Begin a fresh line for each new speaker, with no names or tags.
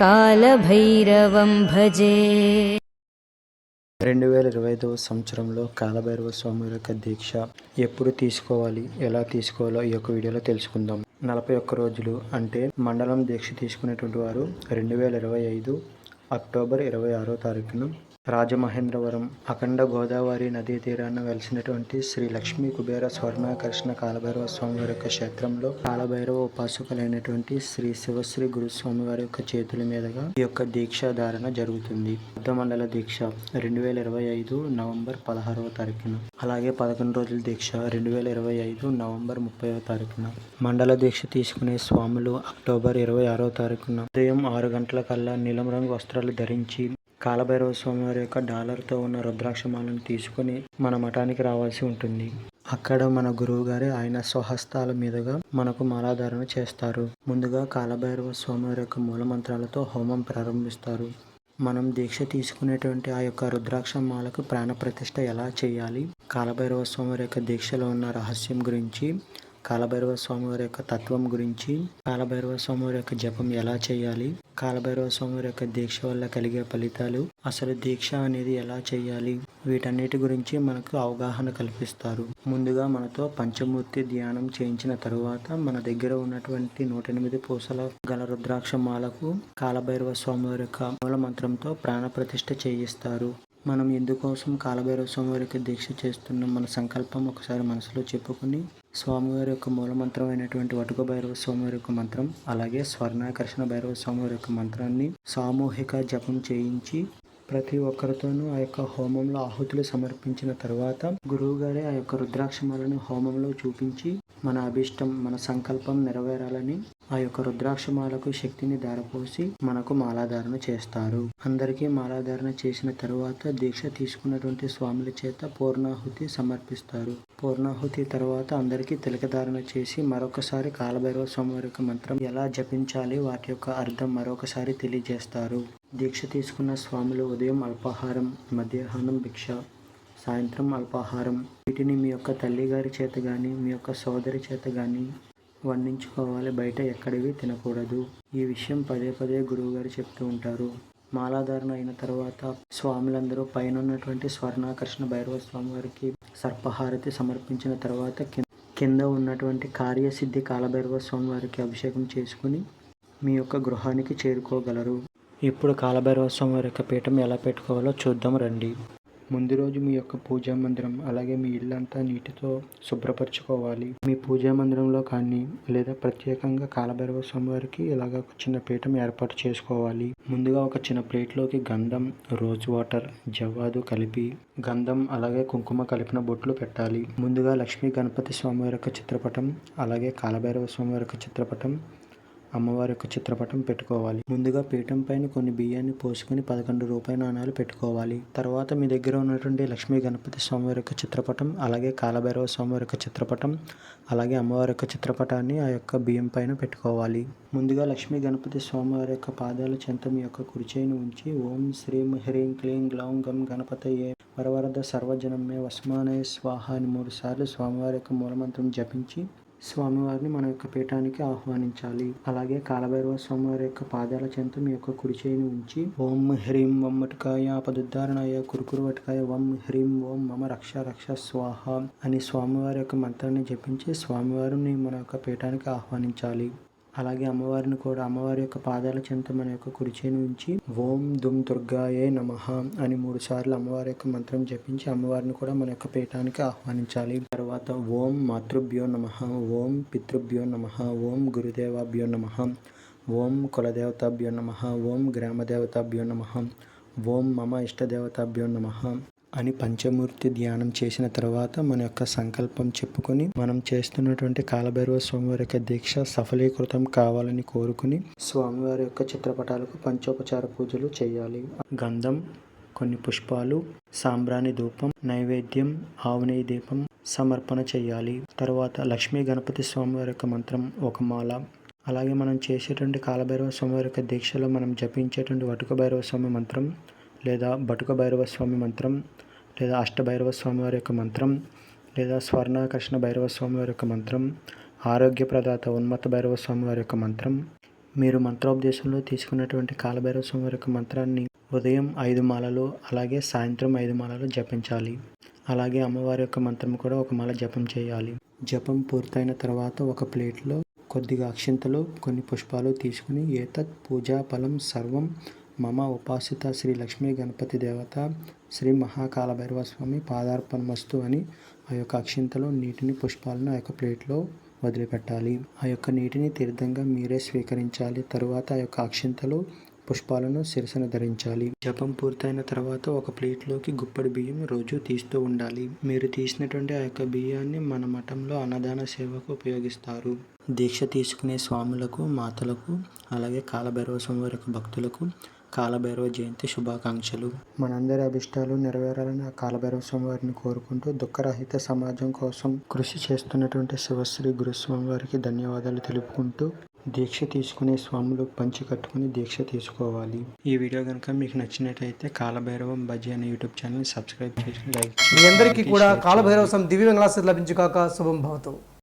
కాలభైరవం భజే.
రెండు వేల ఇరవై ఐదవ సంవత్సరంలో కాలభైరవ స్వామి యొక్క దీక్ష ఎప్పుడు తీసుకోవాలి ఎలా తీసుకోవాలో ఈ యొక్క వీడియోలో తెలుసుకుందాం. నలభై ఒక్క రోజులు అంటే మండలం దీక్ష తీసుకునేటువంటి వారు రెండు వేల ఇరవై ఐదు అక్టోబర్ ఇరవై ఆరో తారీఖున రాజమహేంద్రవరం అఖండ గోదావరి నదీ తీరాన వెలిసినటువంటి శ్రీ లక్ష్మీ కుబేర స్వర్ణాకర్షణ కాలభైరవ స్వామి వారి యొక్క క్షేత్రంలో కాలభైరవ ఉపాసకులైనటువంటి శ్రీ శివశ్రీ గురుస్వామి వారి యొక్క చేతుల మీదుగా ఈ యొక్క దీక్ష ధారణ జరుగుతుంది. మండల దీక్ష రెండు వేల ఇరవై ఐదు నవంబర్ పదహారవ తారీఖున. అలాగే పదకొండు రోజుల దీక్ష రెండు వేల ఇరవై ఐదు నవంబర్ ముప్పైవ తారీఖున. మండల దీక్ష తీసుకునే స్వాములు అక్టోబర్ ఇరవై ఆరో తారీఖున. ఉదయం ఆరు గంటల కల్లా నీలం రంగు వస్త్రాలు ధరించి కాలభైరవ స్వామి వారి యొక్క డాలర్తో ఉన్న రుద్రాక్షమాలను తీసుకుని మన మఠానికి రావాల్సి ఉంటుంది. అక్కడ మన గురువు గారి ఆయన స్వహస్తాల మీదుగా మనకు మాలాధారణ చేస్తారు. ముందుగా కాలభైరవ స్వామి వారి యొక్క మూల మంత్రాలతో హోమం ప్రారంభిస్తారు. మనం దీక్ష తీసుకునేటువంటి ఆ యొక్క రుద్రాక్ష మాలకు ప్రాణప్రతిష్ఠ ఎలా చేయాలి? కాలభైరవ స్వామివారి యొక్క దీక్షలో ఉన్న రహస్యం గురించి కాలభైరవ స్వామి వారి యొక్క తత్వం గురించి కాలభైరవ స్వామి వారి యొక్క జపం ఎలా చేయాలి? కాలభైరవ స్వామి యొక్క దీక్ష వల్ల కలిగే ఫలితాలు అసలు దీక్ష అనేది ఎలా చేయాలి? వీటన్నిటి గురించి మనకు అవగాహన కల్పిస్తారు. ముందుగా మనతో పంచమూర్తి ధ్యానం చేయించిన తరువాత మన దగ్గర ఉన్నటువంటి నూట ఎనిమిది పూసల గల రుద్రాక్ష మాలకు కాలభైరవ స్వామివారి యొక్క మూల మంత్రంతో ప్రాణ ప్రతిష్ఠ చేయిస్తారు. మనం ఎందుకోసం కాలభైరవ స్వామివారికి దీక్ష చేస్తున్నాం మన సంకల్పం ఒకసారి మనసులో చెప్పుకుని స్వామివారి యొక్క మూల మంత్రం అయినటువంటి వటుక భైరవ స్వామివారి యొక్క మంత్రం అలాగే స్వర్ణాకర్షణ భైరవ స్వామివారి యొక్క మంత్రాన్ని సామూహిక జపం చేయించి ప్రతి ఒక్కరితోనూ ఆ యొక్క హోమంలో ఆహుతులు సమర్పించిన తర్వాత గురువుగారే ఆ యొక్క రుద్రాక్షమాలను హోమంలో చూపించి మన అభిష్టం మన సంకల్పం నెరవేరాలని ఆ యొక్క రుద్రాక్షమాలకు శక్తిని ధారపోసి మనకు మాలాధారణ చేస్తారు. అందరికీ మాలాధారణ చేసిన తరువాత దీక్ష తీసుకున్నటువంటి స్వాముల చేత పూర్ణాహుతి సమర్పిస్తారు. పూర్ణాహుతి తర్వాత అందరికీ తిలకధారణ చేసి మరొకసారి కాలభైరవ స్వామి యొక్క మంత్రం ఎలా జపించాలి వాటి యొక్క అర్థం మరొకసారి తెలియజేస్తారు. దీక్ష తీసుకున్న స్వాములు ఉదయం అల్పాహారం మధ్యాహ్నం భిక్ష సాయంత్రం అల్పాహారం. వీటిని మీ యొక్క తల్లిగారి చేత కానీ మీ యొక్క సోదరి చేత కానీ వండించుకోవాలి. బయట ఎక్కడివి తినకూడదు. ఈ విషయం పదే పదే గురువుగారు చెప్తూ ఉంటారు. మాలాధారణ అయిన తర్వాత స్వాములందరూ పైన ఉన్నటువంటి స్వర్ణాకర్షణ భైరవ స్వామి వారికి సర్పహారతి సమర్పించిన తర్వాత కింద ఉన్నటువంటి కార్యసిద్ధి కాలభైరవ స్వామి వారికి అభిషేకం చేసుకుని మీ యొక్క గృహానికి చేరుకోగలరు. ఇప్పుడు కాలభైరవ స్వామి వారి యొక్క పీఠం ఎలా పెట్టుకోవాలో చూద్దాం రండి. ముందు రోజు మీ యొక్క పూజా మందిరం అలాగే మీ ఇల్లంతా నీటితో శుభ్రపరచుకోవాలి. మీ పూజా మందిరంలో కానీ లేదా ప్రత్యేకంగా కాలభైరవ స్వామి వారికి ఇలాగ ఒక చిన్న పీఠం ఏర్పాటు చేసుకోవాలి. ముందుగా ఒక చిన్న ప్లేట్లోకి గంధం రోజ్ వాటర్ జవ్వాదు కలిపి గంధం అలాగే కుంకుమ కలిపిన బొట్లు పెట్టాలి. ముందుగా లక్ష్మీ గణపతి స్వామి వారి యొక్క చిత్రపటం అలాగే కాలభైరవ స్వామి వారి యొక్క చిత్రపటం అమ్మవారి యొక్క చిత్రపటం పెట్టుకోవాలి. ముందుగా పీఠం పైన కొన్ని బియ్యాన్ని పోసుకుని పదకొండు రూపాయి నాణాలు పెట్టుకోవాలి. తర్వాత మీ దగ్గర ఉన్నటువంటి లక్ష్మీ గణపతి స్వామివారి యొక్క చిత్రపటం అలాగే కాలభైరవ స్వామివారి యొక్క చిత్రపటం అలాగే అమ్మవారి యొక్క చిత్రపటాన్ని ఆ యొక్క బియ్యం పైన పెట్టుకోవాలి. ముందుగా లక్ష్మీ గణపతి స్వామివారి యొక్క పాదాల చెంత మీ యొక్క కుడిచేయిని ఉంచి ఓం శ్రీం హ్రీం క్లీం గ్లౌం గం గణపతయే వరవరద సర్వజనమే వస్మానయ స్వాహ అని మూడు సార్లు స్వామివారి యొక్క మూలమంత్రం జపించి స్వామివారిని మన యొక్క పీఠానికి ఆహ్వానించాలి. అలాగే కాలభైరవ స్వామివారి యొక్క పాదాల చెంత మీ యొక్క కుడి చేయిని ఉంచి ఓం హ్రీం వం వటకాయ పదుద్ధారణాయ కురుకురు వటకాయ వం హ్రీం ఓం మమ రక్ష రక్ష స్వాహ అని స్వామివారి యొక్క మంత్రాన్ని జపించి స్వామివారిని మన యొక్క పీఠానికి ఆహ్వానించాలి. అలాగే అమ్మవారిని కూడా అమ్మవారి యొక్క పాదాల చెంత మన యొక్క కుడి చేయి ఉంచి ఓం దుమ్ దుర్గాయే నమః అని మూడు సార్లు అమ్మవారి యొక్క మంత్రం జపించి అమ్మవారిని కూడా మన యొక్క పీఠానికి ఆహ్వానించాలి. తర్వాత ఓం మాతృభ్యో నమః ఓం పితృభ్యో నమః ఓం గురుదేవాభ్యో నమ ఓం కులదేవతాభ్యో నమ ఓం గ్రామదేవతాభ్యో నమ ఓం మమ ఇష్టదేవతాభ్యో నమ అని పంచమూర్తి ధ్యానం చేసిన తర్వాత మన యొక్క సంకల్పం చెప్పుకొని మనం చేస్తున్నటువంటి కాలభైరవ స్వామివారి యొక్క దీక్ష సఫలీకృతం కావాలని కోరుకుని స్వామివారి యొక్క చిత్రపటాలకు పంచోపచార పూజలు చేయాలి. గంధం కొన్ని పుష్పాలు సాంబ్రాణి ధూపం నైవేద్యం ఆవు నెయ్యి దీపం సమర్పణ చేయాలి. తర్వాత లక్ష్మీ గణపతి స్వామివారి యొక్క మంత్రం ఒక మాల. అలాగే మనం చేసేటువంటి కాలభైరవ స్వామివారి యొక్క దీక్షలో మనం జపించేటువంటి వటుక భైరవ స్వామి మంత్రం లేదా బటుక భైరవ స్వామి మంత్రం లేదా అష్టభైరవ స్వామి వారి యొక్క మంత్రం లేదా స్వర్ణాకర్షణ భైరవ స్వామి వారి యొక్క మంత్రం ఆరోగ్య ప్రదాత ఉన్మత్త భైరవ స్వామి వారి యొక్క మంత్రం. మీరు మంత్రోపదేశంలో తీసుకున్నటువంటి కాలభైరవ స్వామి వారి యొక్క మంత్రాన్ని ఉదయం ఐదు మాలలు అలాగే సాయంత్రం ఐదు మాలలు జపించాలి. అలాగే అమ్మవారి యొక్క మంత్రం కూడా ఒక మాల జపం చేయాలి. జపం పూర్తయిన తర్వాత ఒక ప్లేట్లో కొద్దిగా అక్షింతలు కొన్ని పుష్పాలు తీసుకుని ఏతత్ పూజా ఫలం సర్వం మమ ఉపాసిత శ్రీ లక్ష్మీ గణపతి దేవత శ్రీ మహాకాలభైరవ స్వామి పాదార్పణమస్తు అని ఆ యొక్క అక్షింతలు నీటిని పుష్పాలను ఆ యొక్క ప్లేట్లో వదిలిపెట్టాలి. ఆ యొక్క నీటిని తీర్థంగా మీరే స్వీకరించాలి. తరువాత ఆ యొక్క అక్షింతలు పుష్పాలను శిరసన ధరించాలి. జపం పూర్తయిన తర్వాత ఒక ప్లేట్లోకి గుప్పడి బియ్యం రోజు తీస్తూ ఉండాలి. మీరు తీసినటువంటి ఆ యొక్క బియ్యాన్ని మన మఠంలో అన్నదాన సేవకు ఉపయోగిస్తారు. దీక్ష తీసుకునే స్వాములకు మాతలకు అలాగే కాలభైరవ స్వామి భక్తులకు కాలభైరవ జయంతి శుభాకాంక్షలు. మనందరి అభిష్టాలు నెరవేరాలని ఆ కాలభైరవ స్వామివారిని కోరుకుంటూ దుఃఖరహిత సమాజం కోసం కృషి చేస్తున్నటువంటి శివశ్రీ గురుస్వామి వారికి ధన్యవాదాలు తెలుపుకుంటూ దీక్ష తీసుకునే స్వాములు పంచి కట్టుకుని దీక్ష తీసుకోవాలి. ఈ వీడియో కనుక మీకు నచ్చినట్లయితే కాలభైరవం బజ్జీ అనే యూట్యూబ్ ఛానల్ సబ్స్క్రైబ్ చేసి లైక్
మీ అందరికీ కూడా కాలభైరవ దివ్య మంగళాశ్రీ లభించుగాక శుభం భవతం.